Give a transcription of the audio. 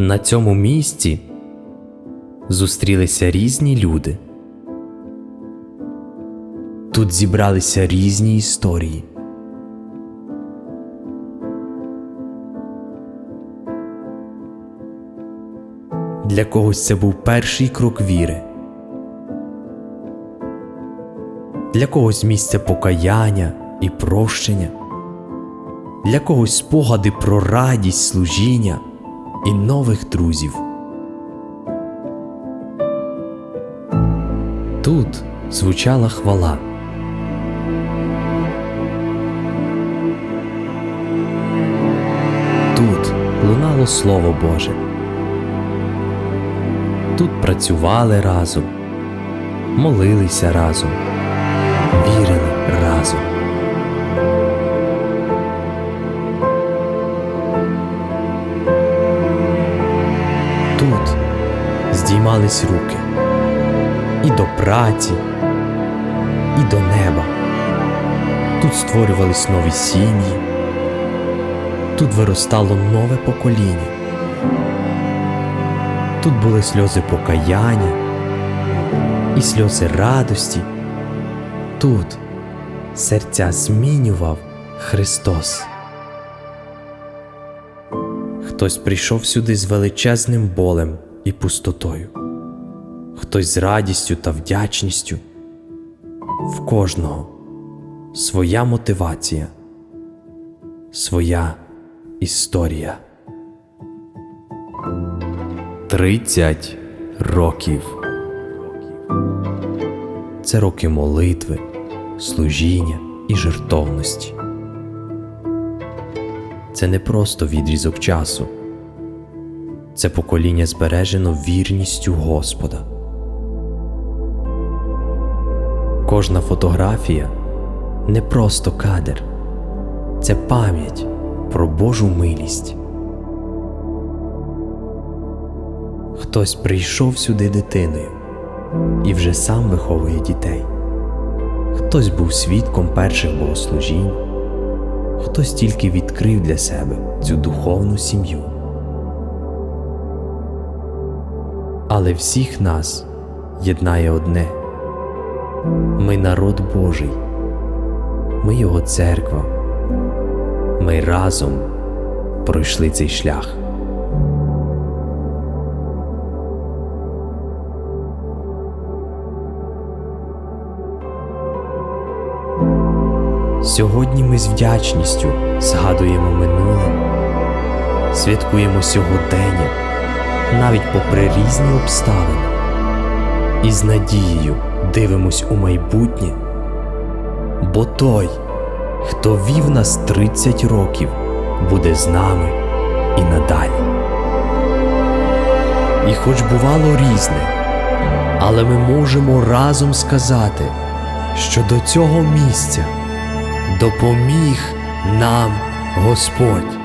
На цьому місці зустрілися різні люди. Тут зібралися різні історії. Для когось це був перший крок віри. Для когось місце покаяння і прощення, для когось спогади про радість служіння і нових друзів. Тут звучала хвала. Тут лунало Слово Боже. Тут працювали разом, молилися разом, вірили разом. Тут здіймались руки і до праці, і до неба. Тут створювались нові сім'ї, тут виростало нове покоління. Тут були сльози покаяння і сльози радості. Тут серця змінював Христос. Хтось прийшов сюди з величезним болем і пустотою, хтось з радістю та вдячністю. В кожного своя мотивація, своя історія. Тридцять років. Це роки молитви, служіння і жертовності. Це не просто відрізок часу, це покоління збережено вірністю Господа. Кожна фотографія не просто кадр, це пам'ять про Божу милість. Хтось прийшов сюди дитиною і вже сам виховує дітей. Хтось був свідком перших богослужінь, хтось тільки відкрив для себе цю духовну сім'ю. Але всіх нас єднає одне ми народ Божий, ми Його церква, ми разом пройшли цей шлях. Сьогодні ми з вдячністю згадуємо минуле, святкуємо сьогодення, навіть попри різні обставини, і з надією дивимось у майбутнє, бо той, хто вів нас 30 років, буде з нами і надалі. І хоч бувало різне, але ми можемо разом сказати, що до цього місця допоміг нам Господь.